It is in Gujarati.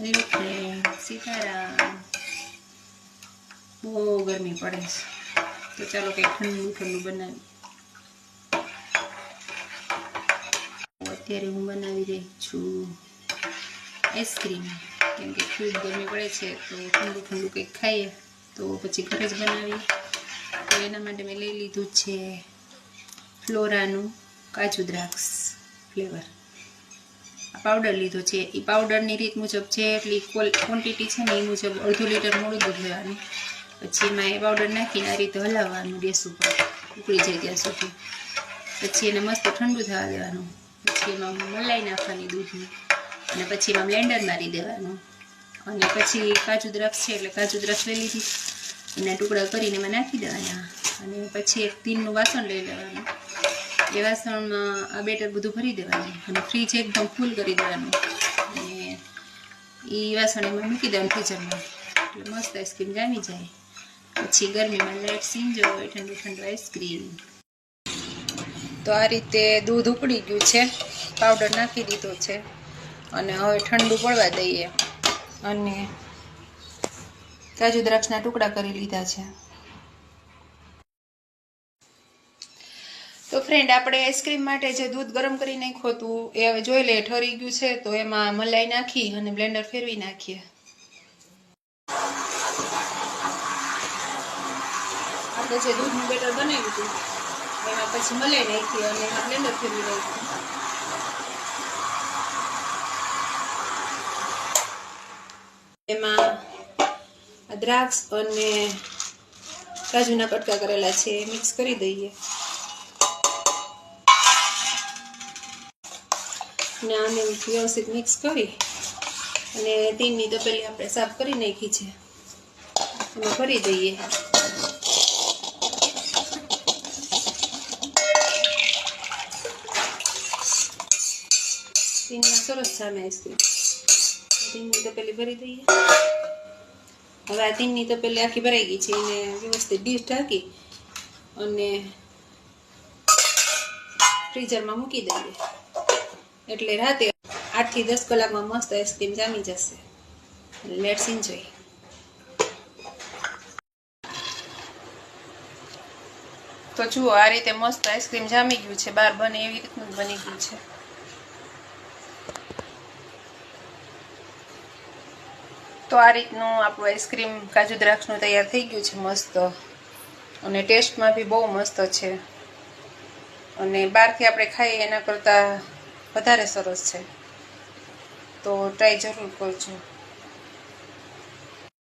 હેલો ફ્રેન્ડ સીતારામ બહુ ગરમી પડે છે તો ચાલો કંઈક ઠંડુ ઠંડુ બનાવી અત્યારે હું બનાવી રહી છું આઈસ્ક્રીમ કેમ કે ખૂબ ગરમી પડે છે તો ઠંડુ ઠંડુ કંઈક ખાઈએ તો પછી ઘરે જ બનાવીએ તો એના માટે મેં લઈ લીધું છે ફ્લોરાનું કાજુ દ્રાક્ષ ફ્લેવર પાવડર લીધો છે. એ પાવડરની રીત મુજબ જે એટલી ક્વોન્ટિટી છે ને એ મુજબ અડધો લીટર મોડું દૂધ લેવાનું પછી એમાં એ પાવડર નાખીને આ રીતે હલાવવાનું ગેસ ઉપર. ઉકળી જાય ત્યાં સુધી. પછી એને મસ્ત ઠંડુ થવા દેવાનું. પછી એમાં મલાઈ નાખવાની દૂધની. અને પછી એમાં બ્લેન્ડર મારી દેવાનું. અને પછી કાજુ દ્રાક્ષ છે, એટલે કાજુ દ્રાક્ષ લઈ લીધી. એના ટુકડા કરીને એમાં નાખી દેવાના. અને પછી એક તીનનું વાસણ લઈ લેવાનું. એ વાસણમાં આ બેટર બધું ભરી દેવાનું અને ફ્રીજ એકદમ ફૂલ કરી દેવાનું. અને એ વાસણ એમાં મૂકી દેવાનું ફ્રીઝરમાં એટલે મસ્ત આઈસ્ક્રીમ જામી જાય. પછી ગરમીમાં લાઈટ સીંજો ઠંડુ ઠંડુ આઈસ્ક્રીમ તો આ રીતે દૂધ ઉકળી ગયું છે. પાવડર નાખી દીધો છે. અને હવે ઠંડુ પડવા દઈએ. અને કાજુ દ્રાક્ષના ટુકડા કરી લીધા છે. તો ફ્રેન્ડ આપણે આઈસ્ક્રીમ માટે જે દૂધ ગરમ કરી નાખ્યું હતું, એ હવે જોઈ લે, ઠરી ગયું છે, તો એમાં મલાઈ નાખી અને બ્લેન્ડર ફેરવી નાખીએ. આપણે જે દૂધનું બેટર બનાવ્યું હતું, એમાં પછી મલાઈ નાખી અને એમાં બ્લેન્ડર ફેરવી નાખ્યું એમાં દ્રાક્ષ અને કાજુના કટકા કરેલા છે મિક્સ કરી દઈએ. ને આને વ્યવસ્થિત મિક્સ કરી અને તીનની તપેલી આપણે સાફ કરી નાખી છે. એમાં ભરી દઈએ. તીનમાં સરસ સામે આઈસ્ક્રીમ. તીનની તપેલી ભરી દઈએ. હવે આ તીનની તપેલી આખી ભરાઈ ગઈ છે. એને વ્યવસ્થિત ડીશ ઢાંકી અને ફ્રીઝરમાં મૂકી દઈએ. એટલે રાતે આઠથી દસ કલાકમાં મસ્ત આઈસ્ક્રીમ જામી જશે. લેટ્સ એન્જોય તો જુઓ, આ રીતે મસ્ત આઈસ્ક્રીમ જામી ગયું છે. બાર બને એવી રીતનું બની ગયું છે. તો આ રીતનું આપણું આઈસ્ક્રીમ કાજુ દ્રાક્ષનું તૈયાર થઈ ગયું છે મસ્ત. અને ટેસ્ટમાં બી બહુ મસ્ત છે. અને બહારથી આપણે ખાઈએ એના કરતાં વધારે સરસ છે. તો ટ્રાય જરૂર કરજો.